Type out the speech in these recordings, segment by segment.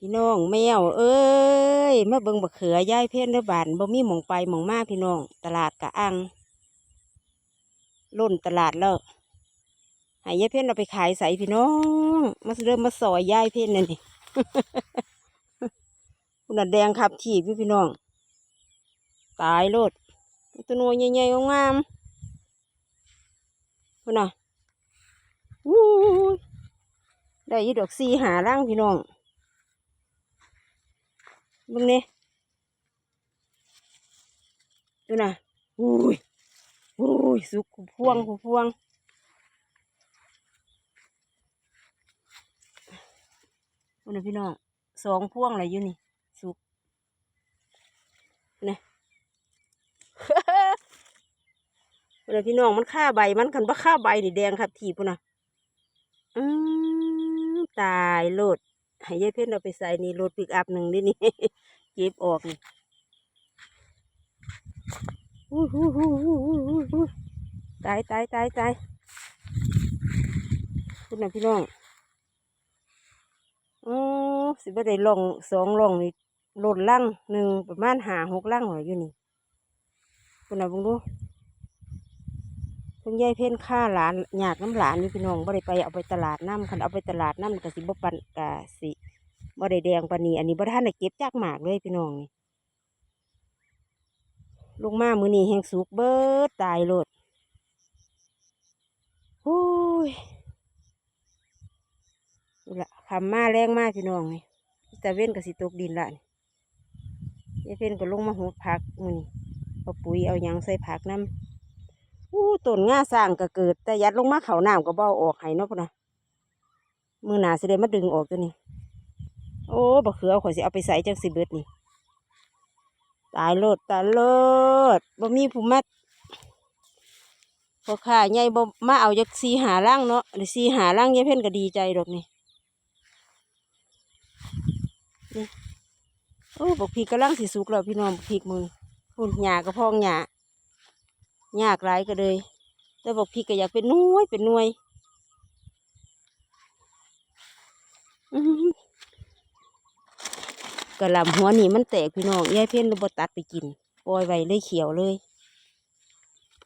พี่น้องแมว เอ้ยมาเบิงบักเขือยายเพ่นเด้อบานบ่มีหมองไปหมองมาพี่น้อง ตลาดกะอังล้นตลาดแล้วห้ยายเพ่นเอาไปขายใส่พี่น้องมาเริ่มมาซอยยายเพ่นนั่นนี่คุณน่ะแดงขับถีบอยู่พี่น้อง ตายโลดตัวนวใหญ่ๆงามคุณน่ะอู้ยได้ยีดอกซีหาร่างพี่น้อง เบิ่งนี่ดูนะอุ้ยอุ้ยสุกพวงพวงดูนะพี่น้องสองพวงอะไรอยู่นี่ สุกนะดูนะพี่น้องมันฆ่าใบมันคันว่าฆ่าใบนี่แดงครับทีพุ่นนะอืมตายโลด ให้ยายเพ่นเอาไปใส่นี่รถปิกอัพหนึ่งนี่นี่เก็บออกนี่ตายตายตายตายคุณน่ะพี่น้องอ๋อสิบ่ได้ลองสองลองนี่โหลดล่างหนึ่งประมาณหาหกล่างหอยอยู่นี่คุณน่ะบุงดู พิ่งยายเพ่นฆ่าหลานหยาดน้ำหลานนี่พี่น้องบ่ได้ไปเอาไปตลาดน้ำคันเอาไปตลาดน้ำก็สิบ่ปันกะสิบ่ได้แดงปานนี้อันนี้บ่ทันได้เก็บจากหมากเลยพี่น้องนี่ลงมามื้อนี้แห้งสุกเบิดตายโลดโอ้ยนี่ละคำมาแรงมากพี่น้องนี่ต่เว้นก็สิตกดินละนี่ยายเพ่นก็ลงมาหุบผักมื้อนี้เอาปุ๋ยเอาหยังใส่ผักน้ำ อู้ต้นง่าสร้างก็เกิด แต่ยัดลงมาเขาน้ำก็บ้าออกให้เนาะพุ่นนะมือหนาสิได้มาดึงออกตัวนี้ โอ้บักเขือข่อยสิเอาไปใส่จังสิเบิดนี่ ตายโลดตายโลดบ่มีผู้มัดพอข้าใหญ่บ่มาเอาจากสีหาล่างเนาะหรือสีหาล่างยายเพ่นก็ดีใจดอกนี่นี่โอ้บักพีกกำลังสิสุกแล้วพี่น้องบักพีกมือพุ่นหญ้าก็พองหญ้า หญ้ากหลายก็เลย แต่บักพีกก็อยากเป็นน่วยเป็นน่วยกระลำหัวนี่มันแตกพี่น้องยายเพ่นรบตัดไปกินปล่อยไว้เลยเขียวเลย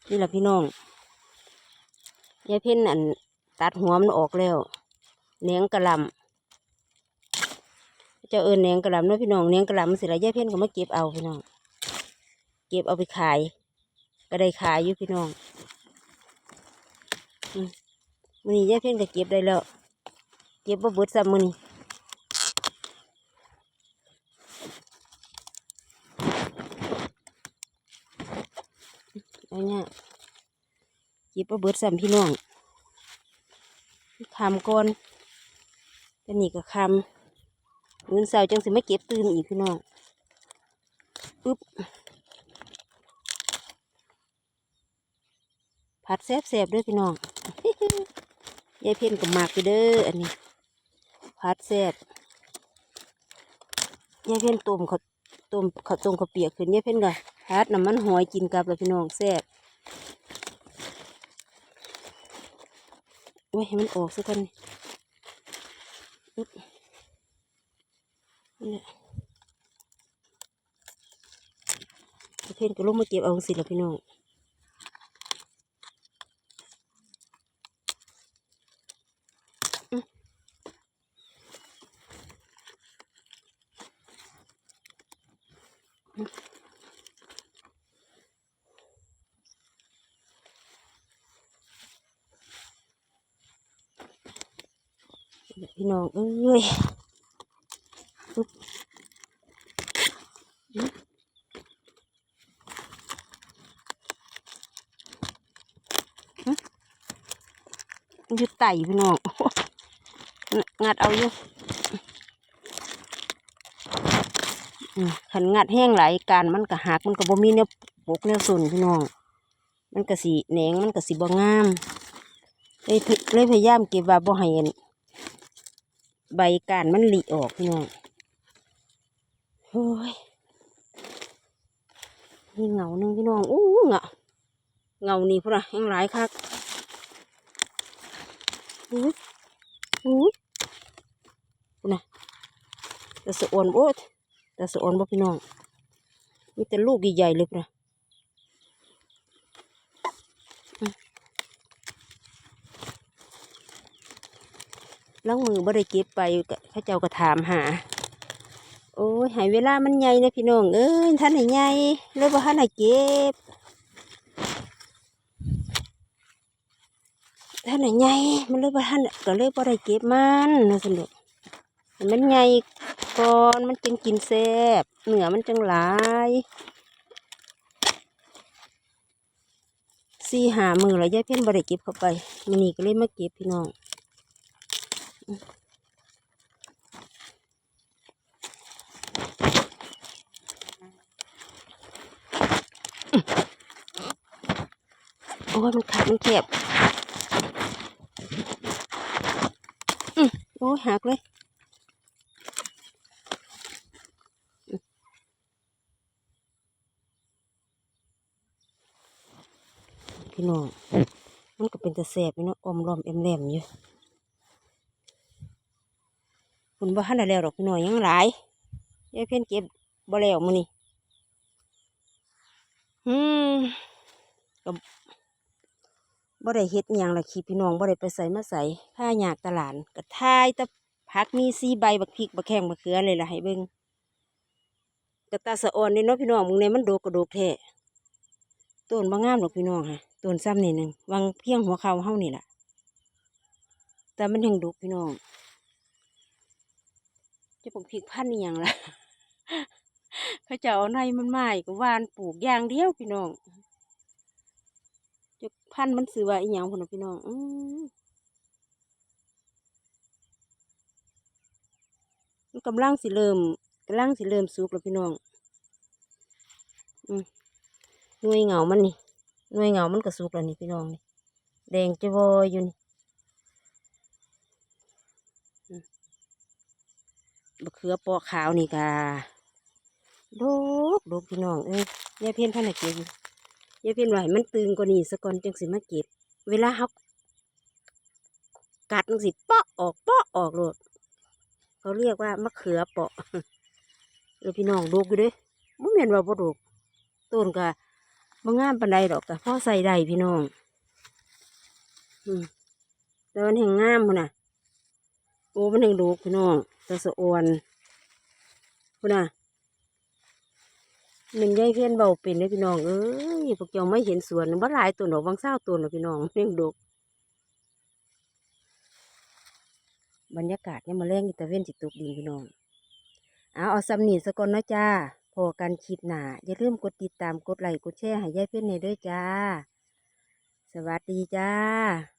นี่แหละพี่น้องยายเพ่นอันตัดหัวมันออกแล้วเนียงกระลำเจะเอิญเนียงกระลำเนาะพี่น้องเนียงกระลำมันสิละยายเพ่นก็มาเก็บเอาพี่น้อง เก็บเอาไปขาย ก็ได้ขายอยู่พี่น้องอืมมันนี้ยายเพ่นก็เก็บได้แล้ว เก็บบ่เบิดซ้ำมือนี้เอาเนี่ยหยิบเอาเบิดสามพี่น้องคำก่อนแต่นี่ก็คำมื้อเสาร์จังสิไม่เก็บตื่นอีกพี่น้องปึ๊บ ผัดแซ่บๆด้วยพี่น้องยายเพ่นกับหมากไปเด้ออันนี้ผัดแซ่บยายเพ่นต้มเขาต้มเขาวต้มข้าเปียกขึ้นยายเพ่นก็ผัดน้ำมันหอยกินกับแล้วพี่น้องแซ่บไว้ให้มันออกสักกันอึ๊บนี่เพื่อนก็ลงมาเก็บเอาสิละพี่น้องอื้ออื้อนี่แหละ พี่น้องเอ้ยอึ๊บอยู่ไต่พี่น้องงัดเอาอยู่ขันงัดแห้งหลายการมันก็หักมันก็บ่มีแนวปกแนวส่วนพี่น้อง มันก็สีแหนงมันก็สีบ่งามเลยพยเลยพยายามเก็บว่าบ่ให้อัน ใบการมันหลีออกพี่น้องโอ้ยนี่เงาหนึ่งพี่น้องอู้เงาเงานี่พุ่นน่ะแห้งหลายคักอุ้อุ้พุ่นะแต่สะออนโอ้แต่สะออนบ่พี่น้องมีแต่ลูกใหญ่ๆเลยนะ ล้างมือบ่ได้เก็บไปก็เขาเจ้าก็ถามหา โอ้ยหายเวลามันใหญ่นะพี่น้องเอ้ยท่านไหนใหญ่เลยบ่ท่านไหนเก็บท่านไหนใหญ่มันเลยบ่ท่านก็เลยบ่ได้เก็บมันนะสนุกมันใหญ่ก่อนมันจึงกินแซ่บเนื้อมันจังหลายสี่หามือแล้วยายเพ่นบ่ได้เก็บเข้าไปมันนี่ก็เลยมาเก็บพี่น้อง โอ้ยมันขาดมันแคบอืมโอ้ยหักเลยพี่น้องมันก็เป็นตะแสบเนาะอมรอมแอมแหลมอยู่ คุณบ่ทันได้แล้วดอกพี่น้อยยังหลายยายเพี้ยนเก็บบ่แล้วมื้อนี้อืมบ่ได้เฮ็ดหยังละคีพี่น้องบ่ได้ไปใส่มาใส่ผ้าหยากตลาดก็ทายตะผักมีสีใบบักพริกบักแข้งบักเขือเลยล่ะให้เบิ่งก็ตาสะอ่อนนี่เนาะพี่น้องมึงเนี่ยมันโดกกระโดกแท้ต้นบ่งงามหรอกพี่น้องค่ะต้นซ้ำนี่หนึ่งวางเพียงหัวเข่าเฮานี่ล่ะแต่มันยังดกพี่น้อง จะปลูกพริกพันธุ์นี่ยังล่ะเขาจะเอาในมันไม้ก็หวานปลูกอย่างเดียวพี่น้องจะพันธุ์มันซื้อว่าอีหยังพุ่นนะพี่น้องอืมันกำลังสิเริ่มกำลังสิเริ่มสุกแล้วพี่น้องอืมหน่วยเหงามันนี่หน่วยเหงามันก็สุกแล้วนี่พี่น้องนี่แดงจะวอยอยู่นี่ มบักเขือปอขาวนี่กาดกดกพี่น้องเอ้ยยายเพี้ยนพันเก็บยู่อย่าเป็นไหวมันตึงกว่านี้สะก่อนจังสิมาเก็บ เวลาเขากัดจังสิเปาะออกเปาะออกโลดเขาเรียกว่ามะเขือเปาะเออพี่น้องดูอยู่เด้บ่แม่นว่าบ่ดกต้นก็บ่งามปานใดดอกก็พอใส่ได้พี่น้อง อืมแต่มันแห่งงามพุ่นน่ะ โอ้มันแห่งดกพี่น้อง ต่สะอวนพุ่นน่ะหนึ่งยายเพี้ยนเบาเป็นเลยพี่น้องเอ้ยพวกเจ้าไม่เห็นสวนบ่หลายตัวหรอกบางเศร้าตัวหรอกพี่น้องเลี้ยงดกบรรยากาศเนี่ยมาแรงอีตะเวนจิตตกดินพี่น้องเอาเอาสำนีสะก่อนนะจ้าพอกันคลิปหนาอย่าลืมกดติดตามกดไลค์กดแชร์ให้ยายเพี้ยนในด้อจ้า สวัสดีจ้า